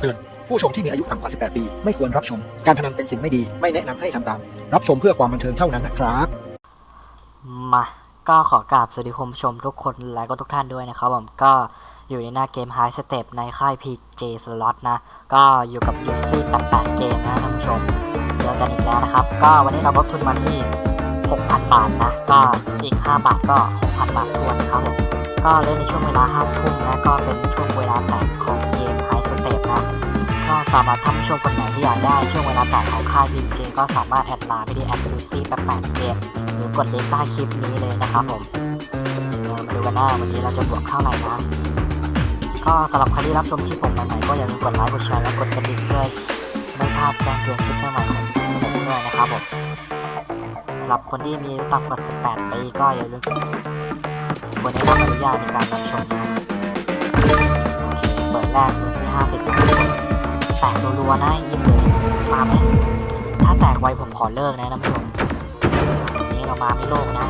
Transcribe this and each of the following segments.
ำเตือน ผู้ชมที่มีอายุต่ำกว่า 18 ปี ไม่ควรรับชม การพนันเป็นสิ่งไม่ดี ไม่แนะนำให้ทำตาม รับชมเพื่อความบันเทิงเท่านั้นนะครับ มาก็ขอกราบสวัสดีคุณผู้ชมทุกคนและก็ทุกท่านด้วยนะครับผมก็อยู่ในหน้าเกม High Step ในค่าย PJ Slot นะ ก็อยู่กับยูซี่88เกมนะท่านผู้ชมเจอกันอีกแล้วนะครับ ก็วันนี้เราลดทุนมาที่ 6,000 บาทนะ ก็อีก 5 บาทก็ 6,000 บาททวนนะครับผมก็เล่นในช่วงเวลา5ทุ่มนะก็เป็นช่วงเวลาแตก สามารถท่านผู้ชมคนไหนที่อยากได้ช่วงเวลาแตกของค่าย PJ ก็สามารถแอดไลน์ไปที่แอดยูซี่88เกมหรือกดลิงก์ใต้คลิปนี้เลยนะครับผมมาดูกันหน้าวันนี้เราจะบวกเท่าไหร่นะก็สำหรับใครที่รับชมคลิปผมใหม่ๆก็อย่าลืมกดไลค์กดแชร์และกดกระดิ่งเพื่อไม่พลาดแจ้งเตือนคลิปใหม่ของผมด้วยนะครับผมสำหรับคนที่มีต่ำกว่า 18 ปีก็อย่าลืมควรได้รับอนุญาตในการรับชมนะโอเคเปิดแรกที่ 50บผม แตกรัวๆนะยิงเลยมาไหมถ้าแตกไวผมขอเลิกนะนผู้ชมนนี้เรามาไม่โลกนะ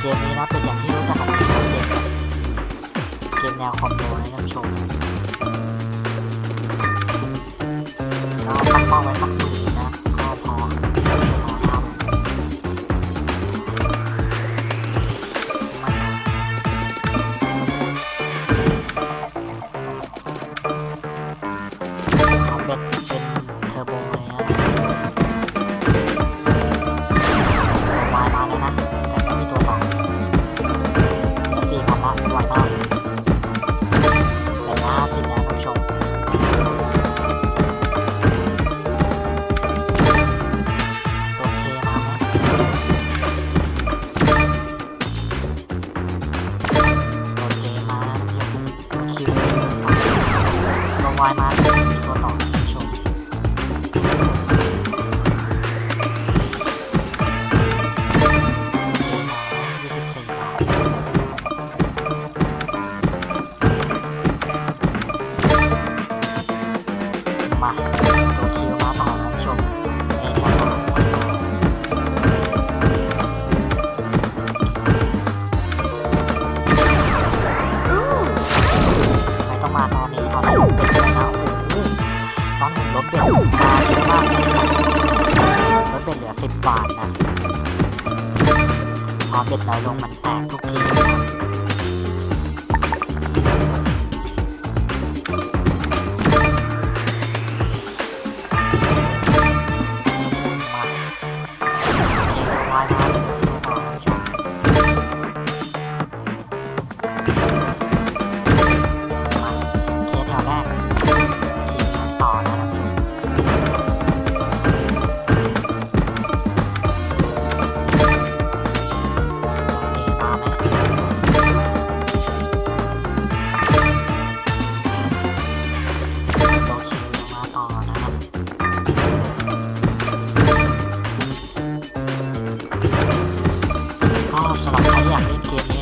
เกมนี้นะเป็นอย่างที่รู้จักกันเกมเกมแนวคอมโบนะท่านผู้ชมเราตั้งเป้าไว้สัก มาตัวคิวมาต่อนะชมเอ็นมาไม่ต้องมาตอนนี้ตอนนี้เป็นเลยนะโอ้โหตอนผมลดเบ็ดมาเยอะมากเลยลดเบ็ดเหลือสิบบาทนะ เบ็ดน้อยลงมันแตกทุกที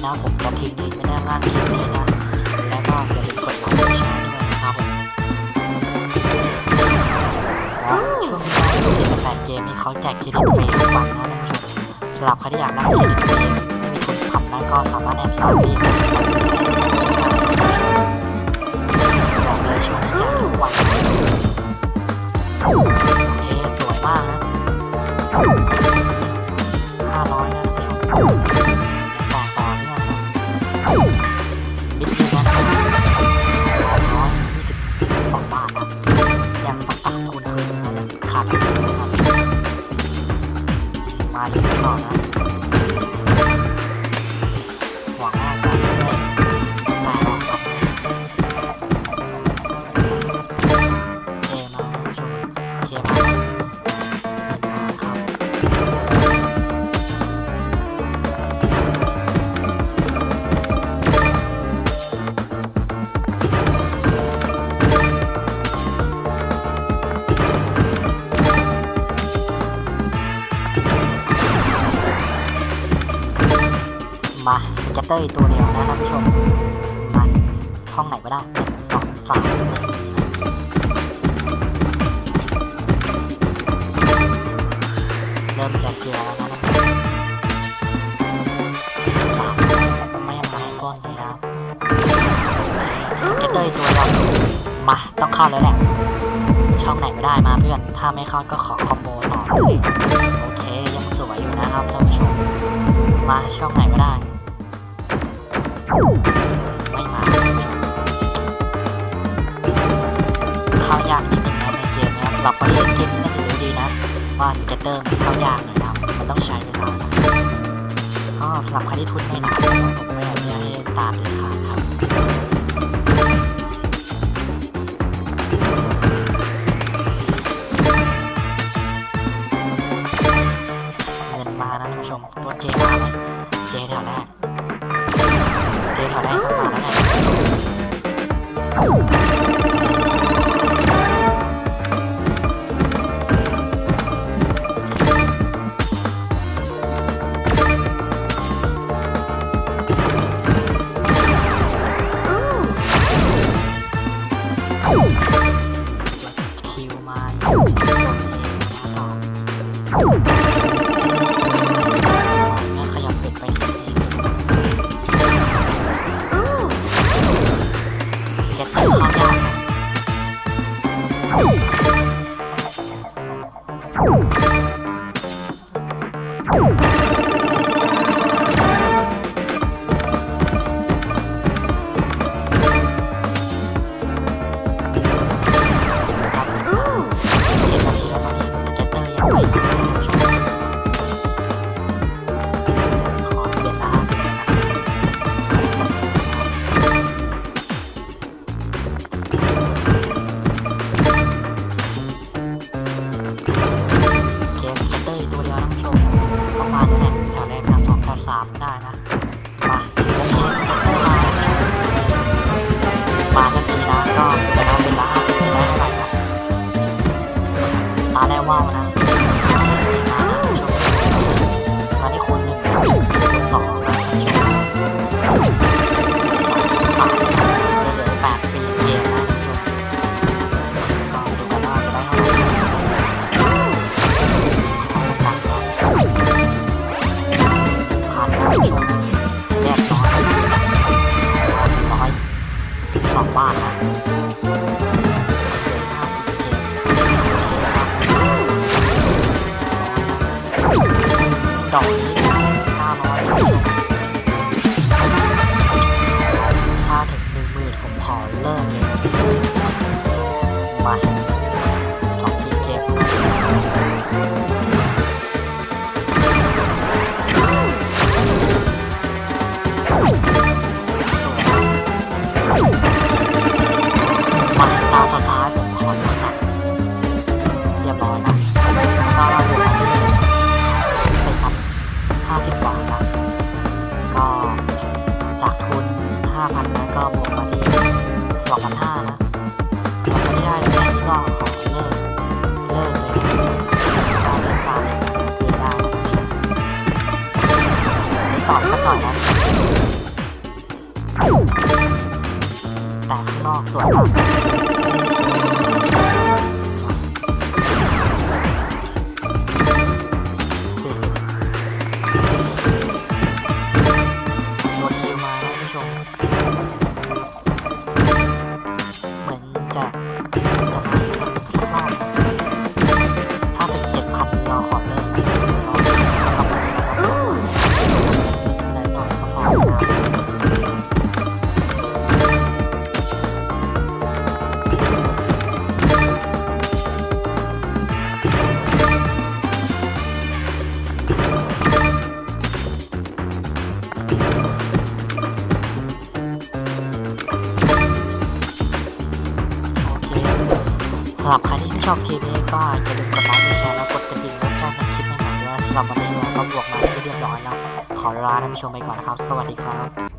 นะ ผมจะทิ้งลิงก์ได้านล่างคลิปนี้นะ แล้วก็อย่าลืมกดไลค์กดแชร์ด้วยนะครับผมแล้วช่วงนี้เกมแปดเกมนี้เขาแจกเครดิตฟรีทุกวันนะท่านผู้ชมสำหรับใครที่อยากได้เครดิตฟรีไม่มีทุนทำได้ก็สามารถแอดไลน์ที่ Aku มาแกตเตอร์ตัวเดียวนะท่านผู้ชมมาช่องไหนก็ได้สองสามเริ่มจะเกลียแล้วนะครับไม่ไม่ก้อนเลยนะแกตเตอร์ตัวเดียวมาต้องเข้าแล้วแหละช่องไหนไม่ได้มาเพื่อน ถ้าไม่เข้าก็ขอคอมโบต่อโอเคยังสวยอยู่นะครับท่านผู้ชม มาช่องไหนไม่ได้ ข้าวยากจริงๆนะในเกมนะครับเราก็เล่นเกมนี้กันดีนะว่าจะเติมข้าวยากนะครับมันต้องใช้เวลาก็สำหรับใครที่ทุนไม่หนักผมไม่อยากให้ตามเลยค่ะครับมานะท่านผู้ชมตัวเจ mama สำหรับใครที่ชอบคลิปนี้ก็อย่าลืมกดไลค์กดแชร์แล้วกดกระดิ่งเพื่อแจ้งคลิปใหม่ๆด้วยสำหรับวันนี้เราก็บวกมาที่เรียบร้อยแล้ว ขอลาท่านผู้ชมไปก่อนนะครับ สวัสดีครับ